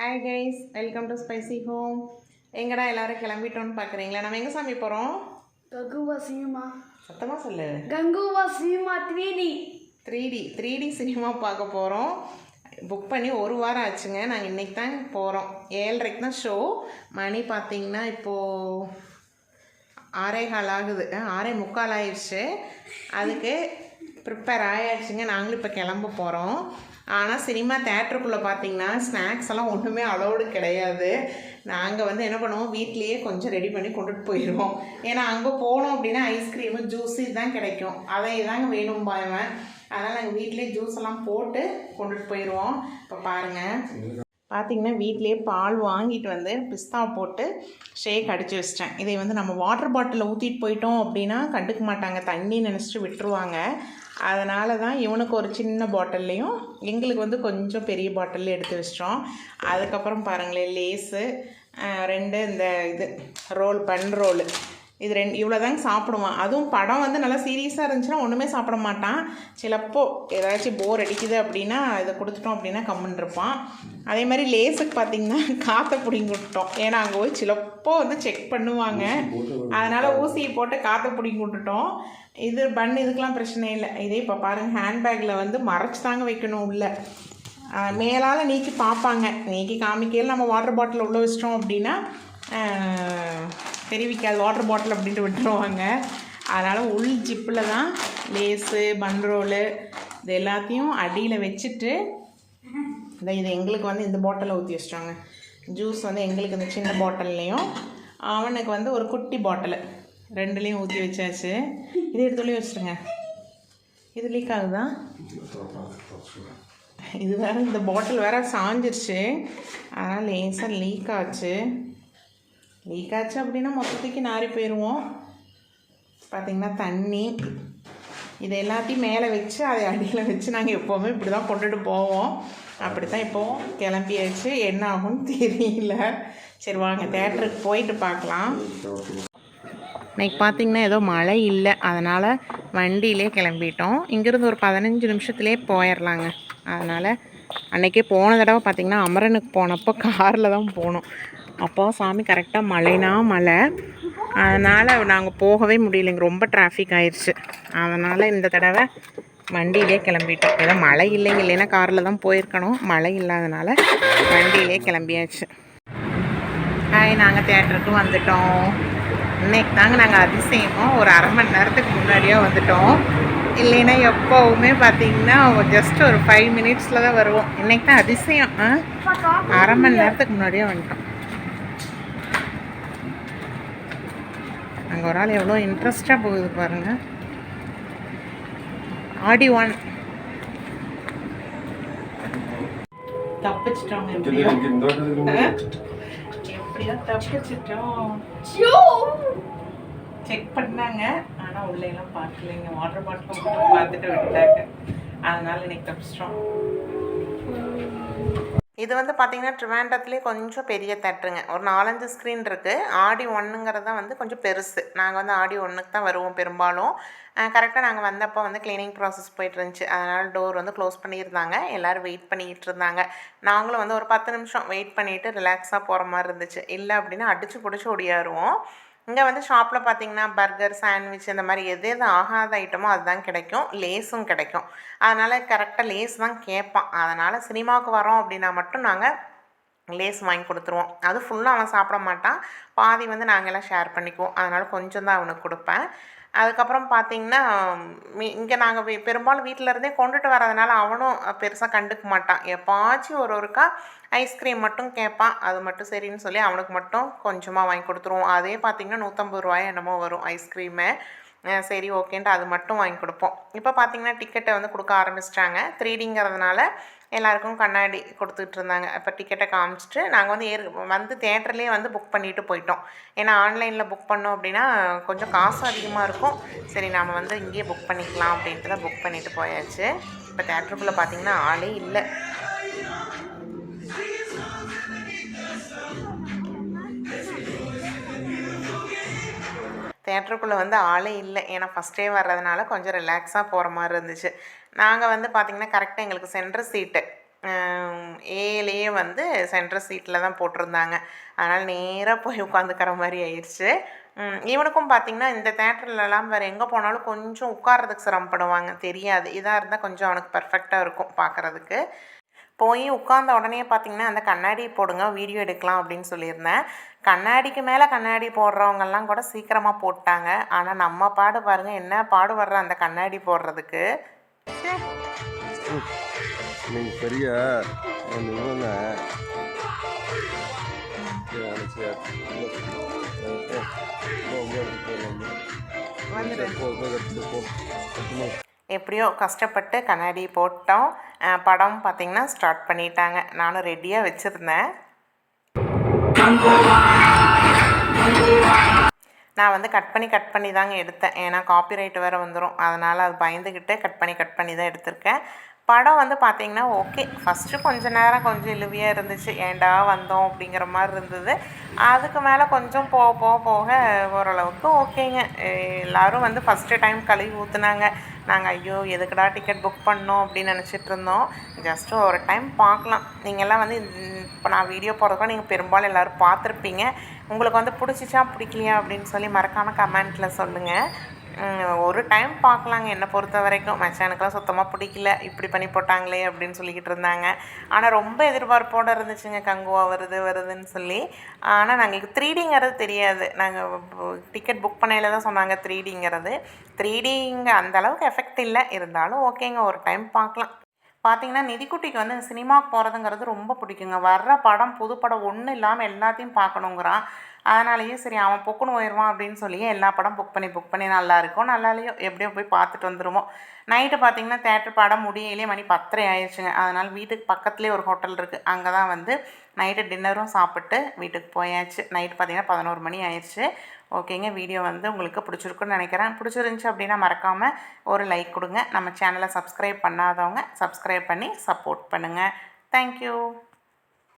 Hi guys welcome to spicy home எங்கடா எல்லாரும் கிளம்பிட்டோன்னு பார்க்குறீங்களா நம்ம எங்கே சாமி போகிறோம் கங்குவா சினிமா. சத்தமாக சொல்லு. Kanguva cinema three D three D three D cinema பார்க்க போகிறோம் புக் பண்ணி ஒரு வாரம் ஆச்சுங்க. நாங்கள் இன்றைக்கி தான் போகிறோம் ஏழரைக்கு தான் ஷோ மணி பார்த்தீங்கன்னா இப்போது ஆறே கால் ஆகுது. ஆறே முக்கால் ஆயிடுச்சு. அதுக்கு ப்ரிப்பேர் ஆயாச்சுங்க. நாங்களும் இப்போ கிளம்ப போகிறோம் ஆனால் சினிமா தேட்டருக்குள்ளே பார்த்தீங்கன்னா ஸ்நாக்ஸ் எல்லாம் ஒன்றுமே அலோடு கிடையாது. நாங்கள் வந்து என்ன பண்ணுவோம்? வீட்லேயே கொஞ்சம் ரெடி பண்ணி கொண்டுட்டு போயிடுவோம் ஏன்னா அங்கே போனோம் அப்படின்னா ஐஸ்கிரீமு ஜூஸு இதுதான் கிடைக்கும். அதை தாங்க வேணும் பாயவன் அதனால் நாங்கள் வீட்லேயே ஜூஸ் எல்லாம் போட்டு கொண்டுட்டு போயிடுவோம் இப்போ பாருங்கள் பார்த்திங்கன்னா வீட்டிலேயே பால் வாங்கிட்டு வந்து பிஸ்தா போட்டு ஷேக் அடித்து வச்சிட்டேன். இதை வந்து நம்ம வாட்டர் பாட்டிலில் ஊற்றிட்டு போயிட்டோம் அப்படின்னா கண்டுக்க மாட்டாங்க. தண்ணி நினச்சிட்டு விட்டுருவாங்க. அதனால தான் இவனுக்கு ஒரு சின்ன பாட்டில்லையும் எங்களுக்கு வந்து கொஞ்சம் பெரிய பாட்டில் எடுத்து வச்சிட்டோம். அதுக்கப்புறம் பாருங்களேன் லேஸு ரெண்டு இந்த இது ரோல் பன் ரோலு இது ரெண்டு இவ்வளோ தாங்க சாப்பிடுவான். அதுவும் படம் வந்து நல்லா சீரியஸாக இருந்துச்சுன்னா ஒன்றுமே சாப்பிட மாட்டான். சிலப்போ ஏதாச்சும் போர் அடிக்குது அப்படின்னா இதை கொடுத்துட்டோம் அப்படின்னா கம்முன்னு இருப்பான். அதே மாதிரி லேஸுக்கு பார்த்தீங்கன்னா காற்றை பிடிங்கி விட்டுட்டோம். ஏன்னா அங்கே போய் சிலப்போ வந்து செக் பண்ணுவாங்க. அதனால் ஊசியை போட்டு காற்றை பிடிங்கி விட்டுட்டோம். இது பன் இதுக்கெலாம் பிரச்சனை இல்லை. இதே இப்போ பாருங்கள் ஹேண்ட்பேக்கில் வந்து மறைச்சு தாங்க வைக்கணும் உள்ளே. மேலால் நீக்கி பார்ப்பாங்க. நீக்கி காமிக்கையில் நம்ம வாட்டர் பாட்டில் உள்ளே வச்சிட்டோம் அப்படின்னா தெரிவிக்காது வாட்டர் பாட்டில் அப்படின்ட்டு விட்டுருவாங்க. அதனால் உள் ஜிப்பில் தான் லேஸு பன்ரோலு இது எல்லாத்தையும் அடியில் வச்சுட்டு இந்த இது எங்களுக்கு வந்து இந்த பாட்டிலில் ஊற்றி வச்சிட்டாங்க. ஜூஸ் வந்து எங்களுக்கு இந்த சின்ன பாட்டில்லையும் அவனுக்கு வந்து ஒரு குட்டி பாட்டில் ரெண்டுலேயும் ஊற்றி வச்சாச்சு. இது எடுத்துலேயும் வச்சுருங்க. இது லீக் ஆகுதா? இது வேறு இந்த பாட்டில் வேறு சாஞ்சிருச்சு. அதனால் லேசாக லீக் ஆச்சு. லீக் ஆச்சு அப்படின்னா மொத்தத்துக்கு நாரி போயிடுவோம் பார்த்திங்கன்னா தண்ணி இது எல்லாத்தையும் மேலே வச்சு அதை அடியில் வச்சு நாங்கள் எப்போவுமே இப்படி தான் கொண்டுட்டு போவோம். அப்படி தான் இப்போது கிளம்பியாச்சு. என்ன ஆகும்னு தெரியல. சரி வாங்க தேட்டருக்கு போயிட்டு பார்க்கலாம். இன்றைக்கி பார்த்திங்கன்னா ஏதோ மழை இல்லை. அதனால் வண்டியிலே கிளம்பிட்டோம். இங்கேருந்து ஒரு பதினஞ்சு நிமிஷத்துலேயே போயிடலாங்க அதனால் அன்றைக்கே போன தடவை பார்த்திங்கன்னா அமரனுக்கு போனப்போ காரில் தான் போனோம். அப்போ சாமி கரெக்டாக மழைனா மழை. அதனால் நாங்கள் போகவே முடியலைங்க. ரொம்ப டிராஃபிக் ஆயிடுச்சு அதனால் இந்த தடவை வண்டியிலே கிளம்பிட்டோம். ஏதோ மழை இல்லைங்க. இல்லைன்னா காரில் தான் போயிருக்கணும். மழை இல்லாதனால வண்டியிலே கிளம்பியாச்சு. ஹாய் நாங்கள் தேட்டருக்கு வந்துட்டோம். இன்னைக்கு தாங்க நாங்கள் அதிசயமாக ஒரு அரை மணி நேரத்துக்கு முன்னாடியே வந்துட்டோம். இல்லைன்னா எப்போவுமே பார்த்தீங்கன்னா ஜஸ்ட் ஒரு ஃபைவ் மினிட்ஸில் தான் வருவோம். இன்னைக்கு தான் அதிசயம். ஆ? அரை மணி நேரத்துக்கு முன்னாடியே வந்துட்டோம். அங்கே ஒரு ஆள் எவ்வளோ இன்ட்ரெஸ்டாக போகுது பாருங்க. ஆடி ஒன். தப்பிச்சிட்டோங்க எப்படியோ. எப்படியோ தப்பிச்சிட்டோம். செக் பண்ணாங்க. ஆனால் உள்ள எல்லாம் பார்க்கலைங்க. வாட்டர் பாட்டில் பார்த்துட்டு விட்டாங்க. அதனால இன்னைக்கு தப்பிச்சிட்டோம். இது வந்து பார்த்தீங்கன்னா ட்ரிவாண்டத்துலேயே கொஞ்சம் பெரிய தேட்டருங்க. ஒரு நாலஞ்சு ஸ்க்ரீன் இருக்குது ஆடி ஒன்றுங்கிறது தான் வந்து கொஞ்சம் பெருசு. நாங்கள் வந்து ஆடி ஒன்றுக்கு தான் வருவோம் பெரும்பாலும். கரெக்டாக நாங்கள் வந்தப்போ வந்து க்ளீனிங் ப்ராசஸ் போயிட்டு இருந்துச்சு. அதனால் டோர் வந்து க்ளோஸ் பண்ணியிருந்தாங்க. எல்லோரும் வெயிட் பண்ணிக்கிட்டு இருந்தாங்க. நாங்களும் வந்து ஒரு பத்து நிமிஷம் வெயிட் பண்ணிவிட்டு ரிலாக்ஸாக போகிற மாதிரி இருந்துச்சு. இல்லை அப்படின்னா அடித்து பிடிச்சி ஒடியாருவோம் இங்கே வந்து ஷாப்பில் பார்த்தீங்கன்னா பர்கர் சாண்ட்விச் இந்த மாதிரி எது எது ஆகாத ஐட்டமோ அதுதான் கிடைக்கும். லேஸும் கிடைக்கும். அதனால் கரெக்டாக லேஸ் தான் கேட்பான். அதனால் சினிமாவுக்கு வரோம் அப்படின்னா மட்டும் நாங்கள் லேஸ் வாங்கி கொடுத்துருவோம். அது ஃபுல்லாக அவன் சாப்பிட மாட்டான். பாதி வந்து நாங்கள்லாம் ஷேர் பண்ணிக்குவோம். அதனால் கொஞ்சம் தான் அவனுக்கு கொடுப்பேன். அதுக்கப்புறம் பார்த்திங்கன்னா இங்கே நாங்கள் பெரும்பாலும் வீட்டில் இருந்தே கொண்டுட்டு வரதுனால அவனும் பெருசாக கண்டுக்க மாட்டான். எப்பாச்சும் ஒரு ஒருக்கா ஐஸ்கிரீம் மட்டும் கேட்பான். அது மட்டும் சரின்னு சொல்லி அவனுக்கு மட்டும் கொஞ்சமாக வாங்கி கொடுத்துருவோம். அதே பார்த்தீங்கன்னா நூற்றம்பது ரூபாய் என்னமோ வரும் ஐஸ்கிரீமு சரி ஓகேன்ட்டு அது மட்டும் வாங்கி கொடுப்போம். இப்போ பார்த்தீங்கன்னா டிக்கெட்டை வந்து கொடுக்க ஆரம்பிச்சிட்டாங்க. த்ரீடிங்கிறதுனால எல்லாருக்கும் கண்ணாடி கொடுத்துட்டு இருந்தாங்க. இப்போ டிக்கெட்டை காமிச்சிட்டு நாங்கள் வந்து ஏற் வந்து தேட்டர்லேயே வந்து புக் பண்ணிட்டு போயிட்டோம். ஏன்னா ஆன்லைனில் புக் பண்ணோம் அப்படின்னா கொஞ்சம் காசு அதிகமாக இருக்கும். சரி நாம் வந்து இங்கேயே புக் பண்ணிக்கலாம் அப்படின்ட்டு தான் புக் பண்ணிட்டு போயாச்சு. இப்போ தேட்டருக்குள்ளே பார்த்தீங்கன்னா ஆளே இல்லை. தேட்டருக்குள்ளே வந்து ஆளே இல்லை. ஏன்னா ஃபஸ்ட் டே வர்றதுனால கொஞ்சம் ரிலாக்ஸாக போகிற மாதிரி இருந்துச்சு. நாங்கள் வந்து பார்த்திங்கன்னா கரெக்டாக எங்களுக்கு சென்டர் சீட்டு ஏலேயே வந்து சென்ட்ரல் சீட்டில் தான் போட்டிருந்தாங்க. அதனால் நேராக போய் உட்காந்துக்கிற மாதிரி ஆயிடுச்சு. இவனுக்கும் பார்த்தீங்கன்னா இந்த தேட்டர்லலாம் வேறு எங்கே போனாலும் கொஞ்சம் உட்கார்றதுக்கு சிரமப்படுவாங்க. தெரியாது. இதாக இருந்தால் கொஞ்சம் அவனுக்கு பர்ஃபெக்டாக இருக்கும் பார்க்குறதுக்கு போய் உட்காந்த உடனே பார்த்திங்கன்னா அந்த கண்ணாடி போடுங்க வீடியோ எடுக்கலாம் அப்படின்னு சொல்லியிருந்தேன். கண்ணாடிக்கு மேலே கண்ணாடி போடுறவங்கெல்லாம் கூட சீக்கிரமாக போட்டாங்க. ஆனால் நம்ம பாடு பாருங்கள் என்ன பாடு வர்ற அந்த கண்ணாடி போடுறதுக்கு? பெரிய வந்துடு. எப்படியோ கஷ்டப்பட்டு கண்ணாடி போட்டோம். படம் பார்த்திங்கன்னா ஸ்டார்ட் பண்ணிட்டாங்க. நானும் ரெடியாக வச்சுருந்தேன். நான் வந்து கட் பண்ணி கட் பண்ணி தாங்க எடுத்தேன். ஏன்னா காப்பிரைட் வேறு வந்துடும் அதனால் அது பயந்துக்கிட்டு கட் பண்ணி கட் பண்ணி தான் எடுத்திருக்கேன். படம் வந்து பார்த்தீங்கன்னா ஓகே ஃபஸ்ட்டு கொஞ்ச நேரம் கொஞ்சம் இழுவியாக இருந்துச்சு. ஏன்டா வந்தோம் அப்படிங்கிற மாதிரி இருந்தது. அதுக்கு மேலே கொஞ்சம் போக போக போக ஓரளவுக்கு ஓகேங்க எல்லோரும் வந்து ஃபஸ்ட்டு டைம் கழுவி ஊற்றுனாங்க நாங்கள் ஐயோ எதுக்குடா டிக்கெட் புக் பண்ணோம்? அப்படின்னு நினச்சிட்டு இருந்தோம். ஜஸ்ட்டு ஒரு டைம் பார்க்கலாம். நீங்கள்லாம் வந்து இப்போ நான் வீடியோ போடுறதுக்கும் நீங்கள் பெரும்பாலும் எல்லோரும் பார்த்துருப்பீங்க. உங்களுக்கு வந்து பிடிச்சிச்சா பிடிக்கலையா அப்படின்னு சொல்லி மறக்காமல் கமெண்ட்டில் சொல்லுங்கள் ஒரு டைம் பார்க்கலாங்க. என்னை பொறுத்த வரைக்கும் மச்சானுக்குலாம் சுத்தமாக பிடிக்கல. இப்படி பண்ணி போட்டாங்களே அப்படின்னு சொல்லிக்கிட்டு இருந்தாங்க. ஆனால் ரொம்ப எதிர்பார்ப்போடு இருந்துச்சுங்க. கங்குவா வருது வருதுன்னு சொல்லி. ஆனால் நாங்கள் த்ரீடிங்கிறது தெரியாது. நாங்கள் டிக்கெட் புக் பண்ணையில் தான் சொன்னாங்க த்ரீடிங்கிறது. த்ரீடிங்க அந்தளவுக்கு அந்த அளவுக்கு எஃபெக்ட் இல்லை. இருந்தாலும் ஓகேங்க. ஒரு டைம் பார்க்கலாம். பார்த்தீங்கன்னா நிதிக்குட்டிக்கு வந்து சினிமாவுக்கு போகிறதுங்கிறது ரொம்ப பிடிக்குங்க. வர்ற படம் புது படம் ஒன்றும் இல்லாமல் எல்லாத்தையும் பார்க்கணுங்கிறான். அதனாலேயே சரி அவன் பொக்குன்னு போயிடுவான் அப்படின்னு சொல்லி எல்லா படம் புக் பண்ணி புக் பண்ணி நல்லா இருக்கும். நல்லா எப்படியோ போய் பார்த்துட்டு வந்துடுவோம் நைட்டு பார்த்தீங்கன்னா தேட்டர் படம் முடியலையே மணி பத்தரை ஆயிடுச்சுங்க. அதனால் வீட்டுக்கு பக்கத்துலேயே ஒரு ஹோட்டல் இருக்குது அங்கே தான் வந்து நைட்டு டின்னரும் சாப்பிட்டு வீட்டுக்கு போயாச்சு. நைட் பார்த்தீங்கன்னா பதினோரு மணி ஆயிடுச்சு. ஓகேங்க வீடியோ வந்து உங்களுக்கு பிடிச்சிருக்குன்னு நினைக்கிறேன். பிடிச்சிருந்துச்சி அப்படின்னா மறக்காமல் ஒரு லைக் கொடுங்க. நம்ம சேனலை சப்ஸ்கிரைப் பண்ணாதவங்க சப்ஸ்கிரைப் பண்ணி சப்போர்ட் பண்ணுங்கள் தேங்க்யூ